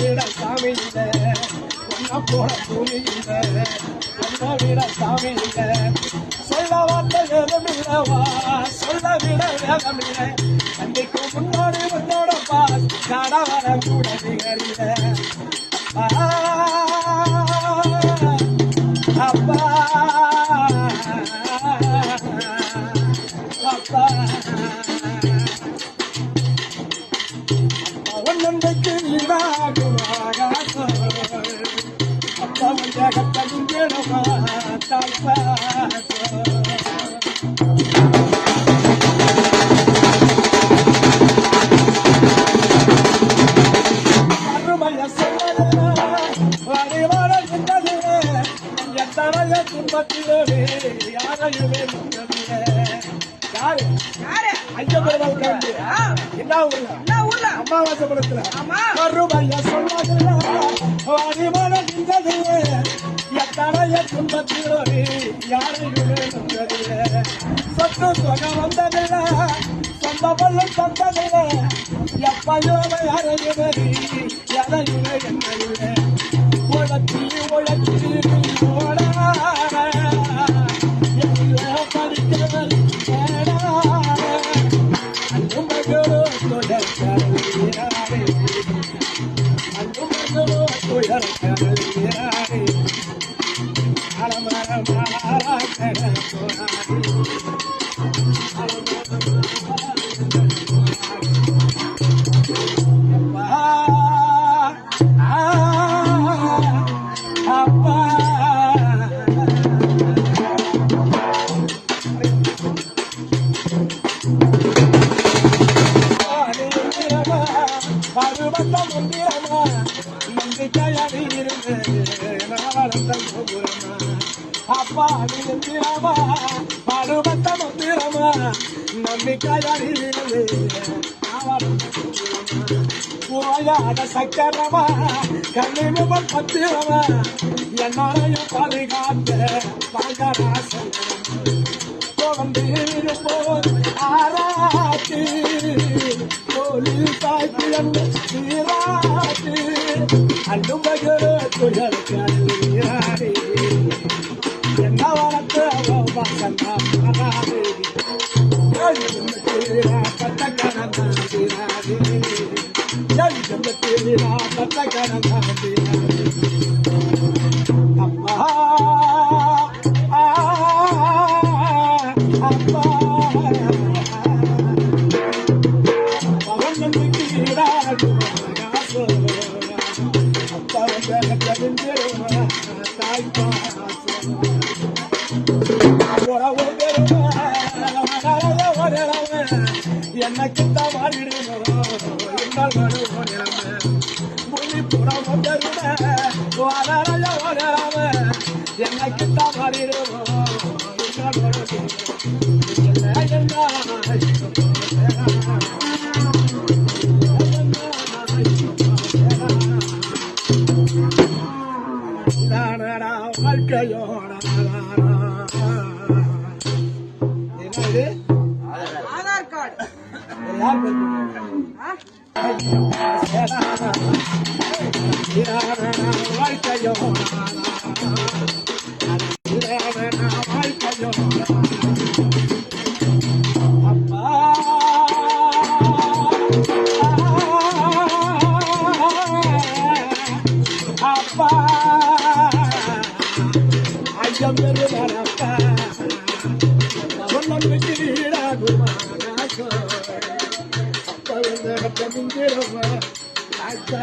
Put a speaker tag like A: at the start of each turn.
A: விட சாமி இல்லை ஒன்ன போல பூமி இல்லை ஒன்ன விட சாமி இல்லை சொல்ல வார்த்தை சொல்ல விட முன்னோடு உன்னோட பாஸ். கூட நிகழில படத்துல.
B: ஆமா.
A: அருமைய சொல்லல வடிவான சிந்ததிலே எத்தனைய துன்பத்திலே யாரையுமே சொத்து சுகம் வந்ததில்லை சொந்த பள்ளம் தந்ததில்லை. எப்பையோட யாரையுமே எதையுமே என்னையுமே உழைச்சி உழைச்சி Bye. கருவியாரே அலமரம் ஆராய்ச்சி மந்திரமா நம்பிக்கையாடி போயாத சக்கரமா கண்ணிமுகம் பத்திரமா என்னோடையும் பாதுகாத்த பாங்கராசன் போல் தாய்க்கு என்று கல்யாணி என்ன வளர்த்து எனக்கு தவறிடுமோ எனக்கு தவறிடுமோ வாழ்க்கையோட
B: Yeah,
A: தாத்தா